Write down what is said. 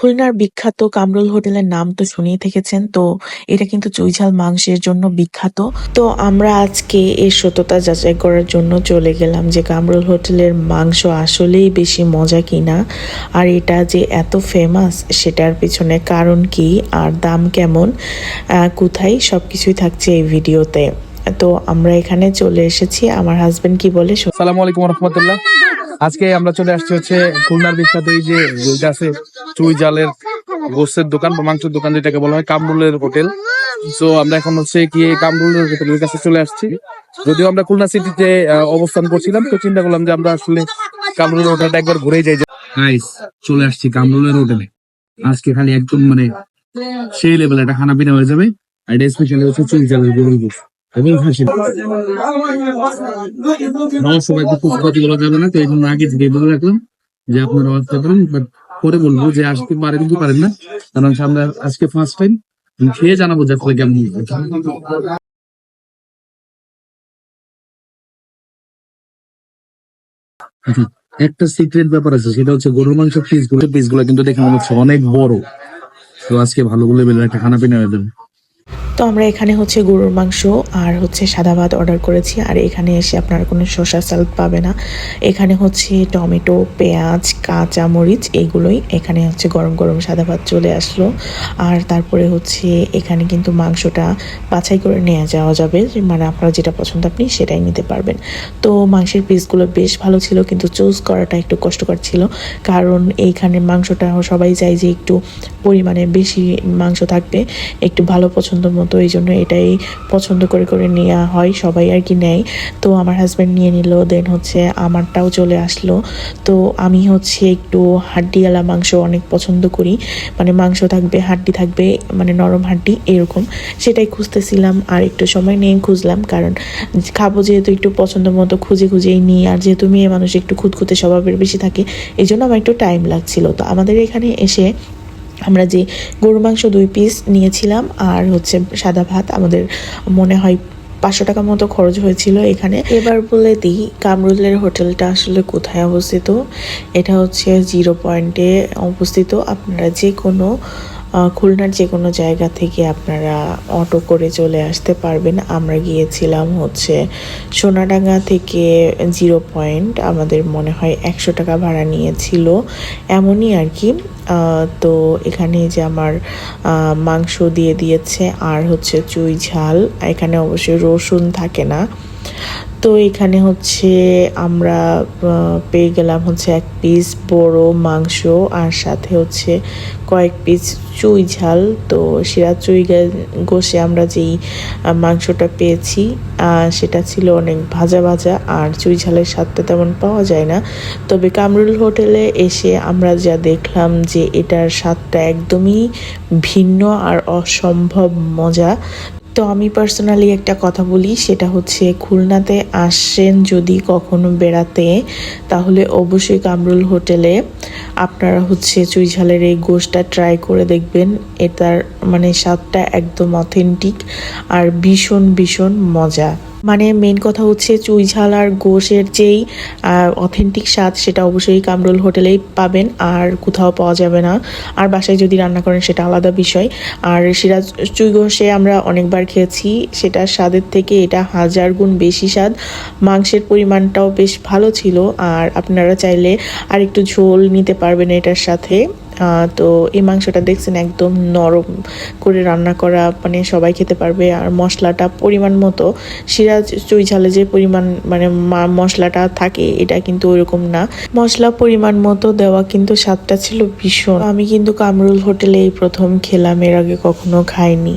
খুলনার বিখ্যাত কামরুল হোটেলের নাম তো শুনেই থেকেছেন, তো এটা কিন্তু চুইঝাল মাংসের জন্য বিখ্যাত। তো আমরা আজকে এর সততা যাচাই করার জন্য চলে গেলাম যে কামরুল হোটেলের মাংস আসলেই বেশি মজা কিনা, আর এটা যে এত ফেমাস সেটার পিছনে কারণ কি আর দাম কেমন কোথায় সবকিছুই থাকছে এই ভিডিওতে। তো আমরা এখানে চলে এসেছি, আমার হাজবেন্ড কি বলে সালাম আলাইকুম রহমতুল্লাহ। আজকে আমরা চলে আসছি হচ্ছে খুলনার বিখ্যাত এই যে আছে চুই জালের গোস্তের দোকান বা মাংসের দোকান যেটাকে বলা হয়, কামরুলের হোটেল। তো আমরা এখন হচ্ছে কি কামরুলের হোটেলের কাছে চলে আসছি। যদিও আমরা খুলনা সিটিতে অবস্থান করছিলাম, তো চিন্তা করলাম যে আমরা আসলে কামরুলের হোটেলটা একবার ঘুরে যাই। গাইস চলে আসছি কামরুলের হোটেলে। আজকে খালি একদম মানে সেই লেভেল একটা খানা পিনা হয়ে যাবে। আর এটা স্পেশালি হচ্ছে চুই জালের গরুর গোস্ত এবং রহস্যবাদ ক্ষতি করা যাবে না, তো জন্য আগে থেকে বলে রাখলাম যে আপনারা বাট পরে বলব যে আসতে পারেন কি পারেন না। কারণ আমরা আজকে ফার্স্ট টাইম খেয়ে জানাব যে আসলে কেমন আচ্ছা, একটা সিক্রেট ব্যাপার আছে সেটা হচ্ছে গরুর মাংস পিসগুলো পিসগুলো কিন্তু দেখে মনে হচ্ছে অনেক বড়। তো আজকে ভালো বলে একটা খানা পিনা হয়ে তো আমরা এখানে হচ্ছে গরুর মাংস আর হচ্ছে সাদা ভাত অর্ডার করেছি। আর এখানে এসে আপনারা কোনো শসা সালাদ পাবে না। এখানে হচ্ছে টমেটো, পেঁয়াজ কাঁচা মরিচ এগুলোই এখানে হচ্ছে গরম গরম সাদা ভাত চলে আসলো। আর তারপরে হচ্ছে এখানে কিন্তু মাংসটা বাছাই করে নেওয়া যাওয়া যাবে। মানে আপনার যেটা পছন্দ আপনি সেটাই নিতে পারবেন। তো মাংসের পিসগুলো বেশ ভালো ছিল, কিন্তু চুজ করাটা একটু কষ্টকর ছিল। কারণ এইখানে মাংসটা সবাই চাই যে একটু পরিমাণে বেশি মাংস থাকবে, একটু ভালো পছন্দ মতো এই জন্য এটাই পছন্দ করে করে নেওয়া হয়, সবাই আর কি নেয়। তো আমার হাজব্যান্ড নিয়ে নিল দেন হচ্ছে আমারটাও চলে আসলো। তো আমি হচ্ছে একটু হাড্ডিওয়ালা মাংস অনেক পছন্দ করি। মানে মাংস থাকবে, হাড্ডি থাকবে মানে নরম হাড্ডি, এরকম। সেটাই খুঁজতেছিলাম, আর একটু সময় নিয়ে খুঁজলাম, কারণ খাব যেহেতু একটু পছন্দ মতো খুঁজে খুঁজেই নিই, আর যেহেতু মেয়ে মানুষ একটু খুঁতখুঁতে স্বভাবের বেশি থাকে এই জন্য আমার একটু টাইম লাগছিল। তো আমাদের এখানে এসে আমরা যে গরু মাংস দুই পিস নিয়েছিলাম আর হচ্ছে সাদা ভাত, আমাদের মনে হয় পাঁচশো টাকা মতো খরচ হয়েছিল এখানে। এবার বলে দিই, কামরুলের হোটেলটা আসলে কোথায় অবস্থিত? এটা হচ্ছে জিরো পয়েন্টে অবস্থিত। আপনারা যে কোনো খুলনার যে কোনো জায়গা থেকে আপনারা অটো করে চলে আসতে পারবেন। আমরা গিয়েছিলাম হচ্ছে সোনাডাঙ্গা থেকে জিরো পয়েন্ট, আমাদের মনে হয় একশো টাকা ভাড়া নিয়েছিল। এমনই আর কি। তো এখানে যে আমার মাংস দিয়ে দিয়েছে আর হচ্ছে চুই ঝাল, এখানে অবশ্যই রসুন থাকে না। তো এখানে হচ্ছে আমরা পেয়ে গেলাম হচ্ছে এক পিস বড় মাংস আর সাথে হচ্ছে কয়েক পিস চুই ঝাল। তো সিরাজ চুই গে- গোশে আমরা যেই মাংসটা পেয়েছি সেটা ছিল অনেক ভাজা ভাজা আর চুই ঝালের স্বাদটা তেমন পাওয়া যায় না। তবে কামরুল হোটেলে এসে আমরা যা দেখলাম যে এটার স্বাদটা একদমই ভিন্ন আর অসম্ভব মজা। তো আমি পার্সোনালি একটা কথা বলি, সেটা হচ্ছে খুলনাতে আসেন যদি কখনো বেড়াতে, তাহলে অবশ্যই কামরুল হোটেলে আপনারা হচ্ছে চুইঝালের এই গোষ্ঠটা ট্রাই করে দেখবেন। এটার মানে স্বাদটা একদম অথেন্টিক আর ভীষণ ভীষণ মজা। মানে মেন কথা হচ্ছে চুইঝাল আর গোশের যেই অথেন্টিক স্বাদ, সেটা অবশ্যই কামরুল হোটেলেই পাবেন, আর কোথাও পাওয়া যাবে না। আর বাসায় যদি রান্না করেন, সেটা আলাদা বিষয়। আর সিরাজ, চুই গোশে আমরা অনেকবার খেয়েছি, সেটার স্বাদের থেকে এটা হাজার গুণ বেশি স্বাদ। মাংসের পরিমাণটাও বেশ ভালো ছিল, আর আপনারা চাইলে আর একটু ঝোল নিতে পারবেন এটার সাথে। তো এই মাংসটা দেখছেন একদম নরম করে রান্না করা মানে সবাই খেতে পারবে। আর মশলাটা পরিমাণ মতো, শিরা চুই ঝালে যে পরিমাণ মানে মশলাটা থাকে, এটা কিন্তু ওইরকম না। মশলা পরিমাণ মতো দেওয়া কিন্তু স্বাদটা ছিল ভীষণ। আমি কিন্তু কামরুল হোটেলে এই প্রথম খেলাম, এর আগে কখনো খাইনি।